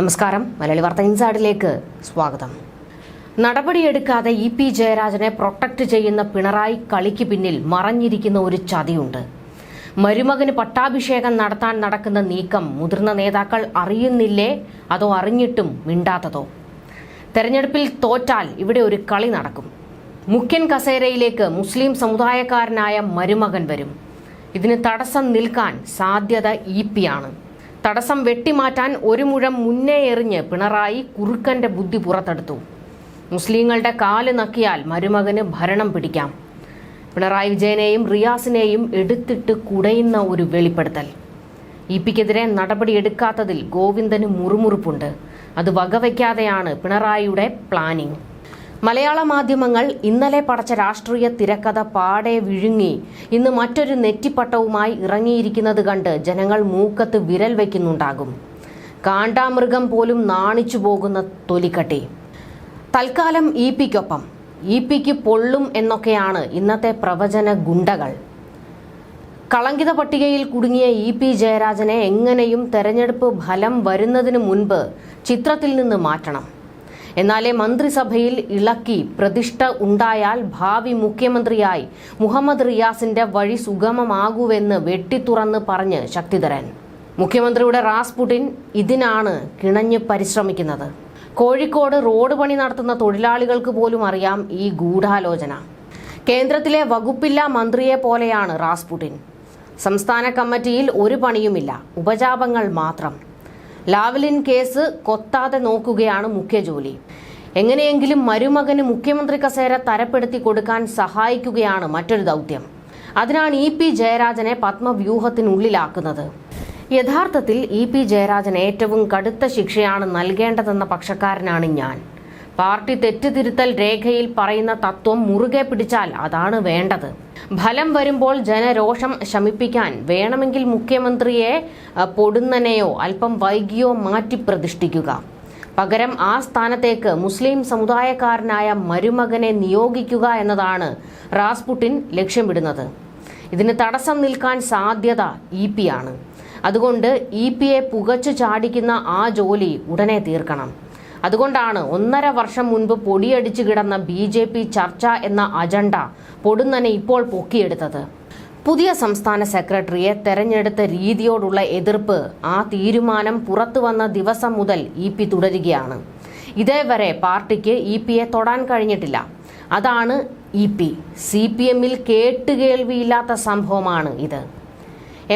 നമസ്കാരം. മലയാളി വാർത്ത ഇൻസൈഡിലേക്ക് സ്വാഗതം. നടപടിയെടുക്കാതെ ഇ പി ജയരാജനെ പ്രൊട്ടക്ട് ചെയ്യുന്ന പിണറായി കളിക്ക് പിന്നിൽ മറഞ്ഞിരിക്കുന്ന ഒരു ചതിയുണ്ട്. മരുമകന് പട്ടാഭിഷേകം നടത്താൻ നടക്കുന്ന നീക്കം മുതിർന്ന നേതാക്കൾ അറിയുന്നില്ലേ? അതോ അറിഞ്ഞിട്ടും മിണ്ടാത്തതോ? തെരഞ്ഞെടുപ്പിൽ തോറ്റാൽ ഇവിടെ ഒരു കളി നടക്കും. മുഖ്യൻ കസേരയിലേക്ക് മുസ്ലിം സമുദായക്കാരനായ മരുമകൻ വരും. ഇതിന് തടസ്സം നിൽക്കാൻ സാധ്യത ഇ പി ആണ്. തടസ്സം വെട്ടിമാറ്റാൻ ഒരു മുഴം മുന്നേ എറിഞ്ഞ് പിണറായി കുറുക്കന്റെ ബുദ്ധി പുറത്തെടുത്തു. മുസ്ലിങ്ങളുടെ കാൽ നക്കിയാൽ മരുമകന് ഭരണം പിടിക്കാം. പിണറായി വിജയനെയും റിയാസിനെയും എടുത്തിട്ട് കുടയുന്ന ഒരു വെളിപ്പെടുത്തൽ. ഇ പിക്കെതിരെ നടപടിയെടുക്കാത്തതിൽ ഗോവിന്ദന് മുറുമുറുപ്പുണ്ട്. അത് വകവയ്ക്കാതെയാണ് പിണറായിയുടെ പ്ലാനിംഗ് മലയാള മാധ്യമങ്ങൾ ഇന്നലെ പടച്ച രാഷ്ട്രീയ തിരക്കഥ പാടെ വിഴുങ്ങി. ഇന്ന് മറ്റൊരു നെറ്റിപ്പട്ടവുമായി ഇറങ്ങിയിരിക്കുന്നത് കണ്ട് ജനങ്ങൾ മൂക്കത്ത് വിരൽ വയ്ക്കുന്നുണ്ടാകും. കാണ്ടാമൃഗം പോലും നാണിച്ചു പോകുന്ന തൊലിക്കട്ടി. തൽക്കാലം ഇ പിക്കൊപ്പം ഇ പിക്ക് പൊള്ളും എന്നൊക്കെയാണ് ഇന്നത്തെ പ്രവചന ഗുണ്ടകൾ. കളങ്കിത പട്ടികയിൽ കുടുങ്ങിയ ഇ പി ജയരാജനെ എങ്ങനെയും തെരഞ്ഞെടുപ്പ് ഫലം വരുന്നതിന് മുൻപ് ചിത്രത്തിൽ നിന്ന് മാറ്റണം. എന്നാലേ മന്ത്രിസഭയിൽ ഇളക്കി പ്രതിഷ്ഠ ഉണ്ടായാൽ ഭാവി മുഖ്യമന്ത്രിയായി മുഹമ്മദ് റിയാസിന്റെ വഴി സുഗമമാകൂവെന്ന് വെട്ടിത്തുറന്ന് പറഞ്ഞ് ശക്തിധരൻ. മുഖ്യമന്ത്രിയുടെ റാസ്പുടിൻ ഇതിനാണ് കിണഞ്ഞ് പരിശ്രമിക്കുന്നത്. കോഴിക്കോട് റോഡ് പണി നടത്തുന്ന തൊഴിലാളികൾക്ക് പോലും അറിയാം ഈ ഗൂഢാലോചന. കേന്ദ്രത്തിലെ വകുപ്പില്ലാ മന്ത്രിയെ പോലെയാണ് റാസ്പുടിൻ. സംസ്ഥാന കമ്മിറ്റിയിൽ ഒരു പണിയുമില്ല ഉപജാപങ്ങൾ മാത്രം. ലാവ്ലിൻ കേസ് കൊത്താതെ നോക്കുകയാണ് മുഖ്യ ജോലി. എങ്ങനെയെങ്കിലും മരുമകന് മുഖ്യമന്ത്രി കസേര തരപ്പെടുത്തി കൊടുക്കാൻ സഹായിക്കുകയാണ് മറ്റൊരു ദൗത്യം. അതിനാണ് ഇ പി ജയരാജനെ പത്മവ്യൂഹത്തിനുള്ളിലാക്കുന്നത്. യഥാർത്ഥത്തിൽ ഇ പി ജയരാജൻ ഏറ്റവും കടുത്ത ശിക്ഷയാണ് നൽകേണ്ടതെന്ന പക്ഷക്കാരനാണ് ഞാൻ. പാർട്ടി തെറ്റുതിരുത്തൽ രേഖയിൽ പറയുന്ന തത്വം മുറുകെ പിടിച്ചാൽ അതാണ് വേണ്ടത്. ഫലം വരുമ്പോൾ ജനരോഷം ശമിപ്പിക്കാൻ വേണമെങ്കിൽ മുഖ്യമന്ത്രിയെ പൊടുന്നനെയോ അല്പം വൈകിയോ മാറ്റി പ്രതിഷ്ഠിക്കുക. പകരം ആ സ്ഥാനത്തേക്ക് മുസ്ലിം സമുദായക്കാരനായ മരുമകനെ നിയോഗിക്കുക എന്നതാണ് റാസ്പുട്ടിൻ ലക്ഷ്യമിടുന്നത്. ഇതിന് തടസ്സം നിൽക്കാൻ സാധ്യത ഇ പി ആണ്. അതുകൊണ്ട് ഇ പിയെ പുകച്ചു ചാടിക്കുന്ന ആ ജോലി ഉടനെ തീർക്കണം. അതുകൊണ്ടാണ് ഒന്നര വർഷം മുൻപ് പൊടിയടിച്ചു കിടന്ന ബി ജെ പി ചർച്ച എന്ന അജണ്ട പൊടുന്നനെ ഇപ്പോൾ പൊക്കിയെടുത്തത്. പുതിയ സംസ്ഥാന സെക്രട്ടറിയെ തെരഞ്ഞെടുത്ത രീതിയോടുള്ള എതിർപ്പ് ആ തീരുമാനം പുറത്തു വന്ന ദിവസം മുതൽ ഇ പി തുടരുകയാണ്. ഇതേവരെ പാർട്ടിക്ക് ഇ പിയെ തൊടാൻ കഴിഞ്ഞിട്ടില്ല. അതാണ് ഇ പി. സി പി എമ്മിൽ കേട്ടുകേൾവിയില്ലാത്ത സംഭവമാണ് ഇത്.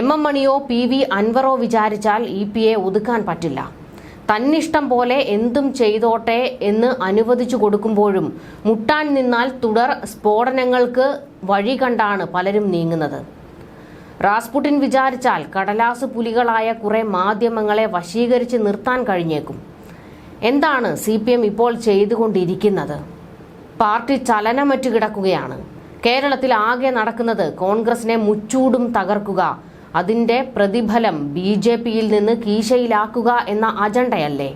എം എം മണിയോ പി വി അൻവറോ വിചാരിച്ചാൽ ഇ പിയെ ഒതുക്കാൻ പറ്റില്ല. തന്നിഷ്ടം പോലെ എന്തും ചെയ്തോട്ടെ എന്ന് അനുവദിച്ചു കൊടുക്കുമ്പോഴും മുട്ടാൻ നിന്നാൽ തുടർ സ്ഫോടനങ്ങൾക്ക് വഴി കണ്ടാണ് പലരും നീങ്ങുന്നത്. റാസ്പുട്ടിൻ വിചാരിച്ചാൽ കടലാസ് പുലികളായ കുറെ മാധ്യമങ്ങളെ വശീകരിച്ച് നിർത്താൻ കഴിഞ്ഞേക്കും. എന്താണ് സി പി എം ഇപ്പോൾ ചെയ്തുകൊണ്ടിരിക്കുന്നത്? പാർട്ടി ചലനമറ്റു കിടക്കുകയാണ്. കേരളത്തിൽ ആകെ നടക്കുന്നത് കോൺഗ്രസിനെ മുച്ചൂടും തകർക്കുക അതിന്റെ പ്രതിഫലം ബി ജെ പിയിൽ നിന്ന് കീശയിലാക്കുക എന്ന അജണ്ടയല്ലേ?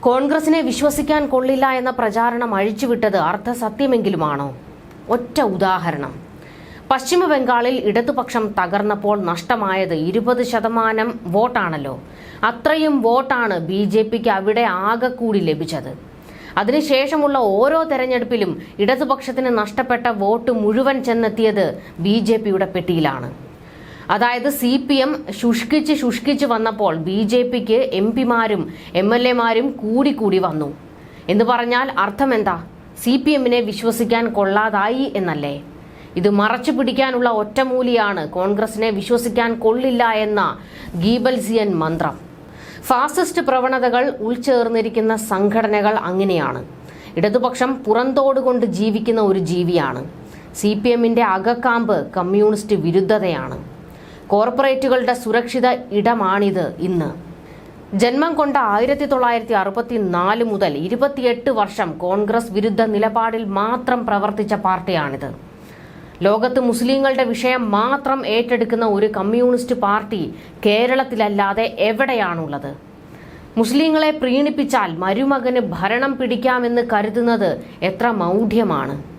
കോൺഗ്രസിനെ വിശ്വസിക്കാൻ കൊള്ളില്ല എന്ന പ്രചാരണം അഴിച്ചുവിട്ടത് അർത്ഥസത്യമെങ്കിലുമാണോ? ഒറ്റ ഉദാഹരണം. പശ്ചിമ ബംഗാളിൽ ഇടതുപക്ഷം തകർന്നപ്പോൾ നഷ്ടമായത് ഇരുപത് ശതമാനം വോട്ടാണല്ലോ. അത്രയും വോട്ടാണ് ബി ജെ പിക്ക് അവിടെ ആകെക്കൂടി കൂടി ലഭിച്ചത്. അതിനുശേഷമുള്ള ഓരോ തെരഞ്ഞെടുപ്പിലും ഇടതുപക്ഷത്തിന് നഷ്ടപ്പെട്ട വോട്ട് മുഴുവൻ ചെന്നെത്തിയത് ബി ജെ പിയുടെ പെട്ടിയിലാണ്. അതായത് സി പി എം ശുഷ്കിച്ച് ശുഷ്കിച്ച് വന്നപ്പോൾ ബി ജെ പിക്ക് എം പിമാരും എം എൽ എമാരും കൂടി കൂടി വന്നു. എന്ന് പറഞ്ഞാൽ അർത്ഥം എന്താ സി പി എമ്മിനെ വിശ്വസിക്കാൻ കൊള്ളാതായി എന്നല്ലേ? ഇത് മറച്ചു പിടിക്കാനുള്ള ഒറ്റമൂലിയാണ് കോൺഗ്രസിനെ വിശ്വസിക്കാൻ കൊള്ളില്ല എന്ന ഗീബൽസിയൻ മന്ത്രം. ഫാസിസ്റ്റ് പ്രവണതകൾ ഉൾച്ചേർന്നിരിക്കുന്ന സംഘടനകൾ അങ്ങനെയാണ്. ഇടതുപക്ഷം പുറന്തോടുകൊണ്ട് ജീവിക്കുന്ന ഒരു ജീവിയാണ്. സി പി എമ്മിന്റെ അകക്കാമ്പ് കമ്മ്യൂണിസ്റ്റ് വിരുദ്ധതയാണ്. കോർപ്പറേറ്റുകളുടെ സുരക്ഷിത ഇടമാണിത് ഇന്ന്. ജന്മം കൊണ്ട ആയിരത്തി തൊള്ളായിരത്തി അറുപത്തി നാല് മുതൽ ഇരുപത്തിയെട്ട് വർഷം കോൺഗ്രസ് വിരുദ്ധ നിലപാടിൽ മാത്രം പ്രവർത്തിച്ച പാർട്ടിയാണിത്. ലോകത്ത് മുസ്ലിങ്ങളുടെ വിഷയം മാത്രം ഏറ്റെടുക്കുന്ന ഒരു കമ്മ്യൂണിസ്റ്റ് പാർട്ടി കേരളത്തിലല്ലാതെ എവിടെയാണുള്ളത്? മുസ്ലിങ്ങളെ പ്രീണിപ്പിച്ചാൽ മരുമകന് ഭരണം പിടിക്കാമെന്ന് കരുതുന്നത് എത്ര മൗഢ്യമാണ്.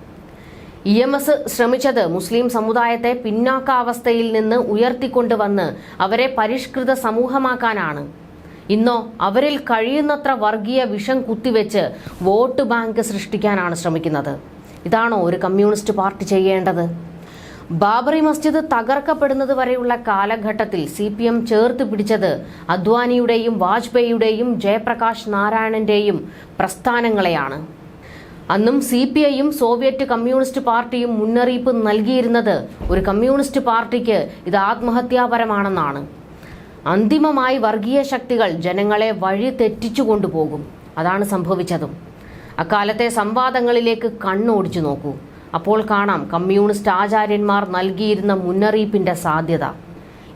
ഇ എം എസ് ശ്രമിച്ചത് മുസ്ലിം സമുദായത്തെ പിന്നാക്കാവസ്ഥയിൽ നിന്ന് ഉയർത്തിക്കൊണ്ടുവന്ന് അവരെ പരിഷ്കൃത സമൂഹമാക്കാനാണ്. ഇന്നോ അവരിൽ കഴിയുന്നത്ര വർഗീയ വിഷം കുത്തിവെച്ച് വോട്ട് ബാങ്ക് സൃഷ്ടിക്കാനാണ് ശ്രമിക്കുന്നത്. ഇതാണോ ഒരു കമ്മ്യൂണിസ്റ്റ് പാർട്ടി ചെയ്യേണ്ടത്? ബാബറി മസ്ജിദ് തകർക്കപ്പെടുന്നത് വരെയുള്ള കാലഘട്ടത്തിൽ സി പി എം ചേർത്ത് പിടിച്ചത് അദ്വാനിയുടെയും വാജ്പേയിയുടെയും ജയപ്രകാശ് നാരായണന്റെയും പ്രസ്ഥാനങ്ങളെയാണ്. അന്നും സി പി ഐയും സോവിയറ്റ് കമ്മ്യൂണിസ്റ്റ് പാർട്ടിയും മുന്നറിയിപ്പ് നൽകിയിരുന്നത് ഒരു കമ്മ്യൂണിസ്റ്റ് പാർട്ടിക്ക് ഇത് ആത്മഹത്യാപരമാണെന്നാണ്. അന്തിമമായി വർഗീയ ശക്തികൾ ജനങ്ങളെ വഴി തെറ്റിച്ചു കൊണ്ടുപോകും. അതാണ് സംഭവിച്ചതും. അക്കാലത്തെ സംവാദങ്ങളിലേക്ക് കണ്ണോടിച്ചു നോക്കൂ. അപ്പോൾ കാണാം കമ്മ്യൂണിസ്റ്റ് ആചാര്യന്മാർ നൽകിയിരുന്ന മുന്നറിയിപ്പിന്റെ സാധ്യത.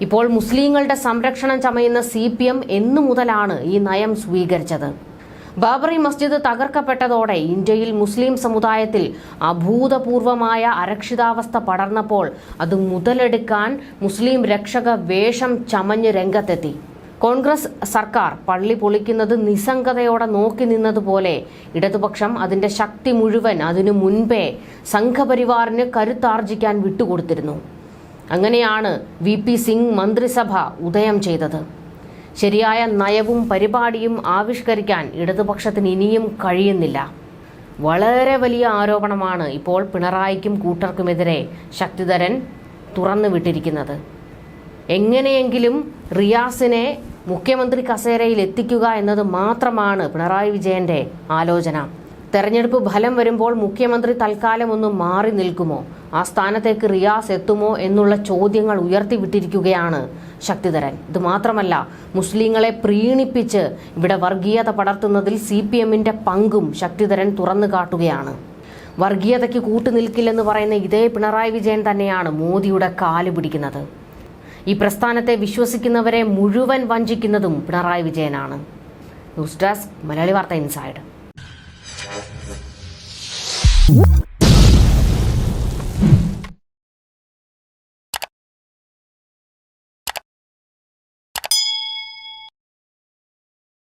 ഇപ്പോൾ മുസ്ലിങ്ങളുടെ സംരക്ഷണം ചമയുന്ന സി പി എം എന്നു മുതലാണ് ഈ നയം സ്വീകരിച്ചത്. ബാബറി മസ്ജിദ് തകർക്കപ്പെട്ടതോടെ ഇന്ത്യയിൽ മുസ്ലിം സമുദായത്തിൽ അഭൂതപൂർവമായ അരക്ഷിതാവസ്ഥ പടർന്നപ്പോൾ അത് മുതലെടുക്കാൻ മുസ്ലിം രക്ഷക വേഷം ചമഞ്ഞ് രംഗത്തെത്തി. കോൺഗ്രസ് സർക്കാർ പള്ളി പൊളിക്കുന്നത് നിസ്സംഗതയോടെ നോക്കി നിന്നതുപോലെ ഇടതുപക്ഷം അതിന്റെ ശക്തി മുഴുവൻ അതിനു മുൻപേ സംഘപരിവാറിന് കരുത്താർജിക്കാൻ വിട്ടുകൊടുത്തിരുന്നു. അങ്ങനെയാണ് വി പി സിംഗ് മന്ത്രിസഭ ഉദയം ചെയ്തത്. ശരിയായ നയവും പരിപാടിയും ആവിഷ്കരിക്കാൻ ഇടതുപക്ഷത്തിന് ഇനിയും കഴിയുന്നില്ല. വളരെ വലിയ ആരോപണമാണ് ഇപ്പോൾ പിണറായിക്കും കൂട്ടർക്കുമെതിരെ ശക്തിധരൻ തുറന്നു വിട്ടിരിക്കുന്നത് എങ്ങനെയെങ്കിലും റിയാസിനെ മുഖ്യമന്ത്രി കസേരയിൽ എത്തിക്കുക എന്നത് മാത്രമാണ് പിണറായി വിജയന്റെ ആലോചന. തെരഞ്ഞെടുപ്പ് ഫലം വരുമ്പോൾ മുഖ്യമന്ത്രി തൽക്കാലം ഒന്ന് മാറി നിൽക്കുമോ? ആ സ്ഥാനത്തേക്ക് റിയാസ് എത്തുമോ എന്നുള്ള ചോദ്യങ്ങൾ ഉയർത്തിവിട്ടിരിക്കുകയാണ് ശക്തിധരൻ. ഇത് മാത്രമല്ല മുസ്ലിങ്ങളെ പ്രീണിപ്പിച്ച് ഇവിടെ വർഗീയത പടർത്തുന്നതിൽ സി പി എമ്മിന്റെ പങ്കും ശക്തിധരൻ തുറന്നു കാട്ടുകയാണ്. വർഗീയതയ്ക്ക് കൂട്ടുനിൽക്കില്ലെന്ന് പറയുന്ന ഇതേ പിണറായി വിജയൻ തന്നെയാണ് മോദിയുടെ കാൽ പിടിക്കുന്നത്. ഈ പ്രസ്ഥാനത്തെ വിശ്വസിക്കുന്നവരെ മുഴുവൻ വഞ്ചിക്കുന്നതും പിണറായി വിജയനാണ്. ന്യൂസ് ഡെസ്ക് മലയാളി വാർത്ത ഇൻസൈഡ്. Woo!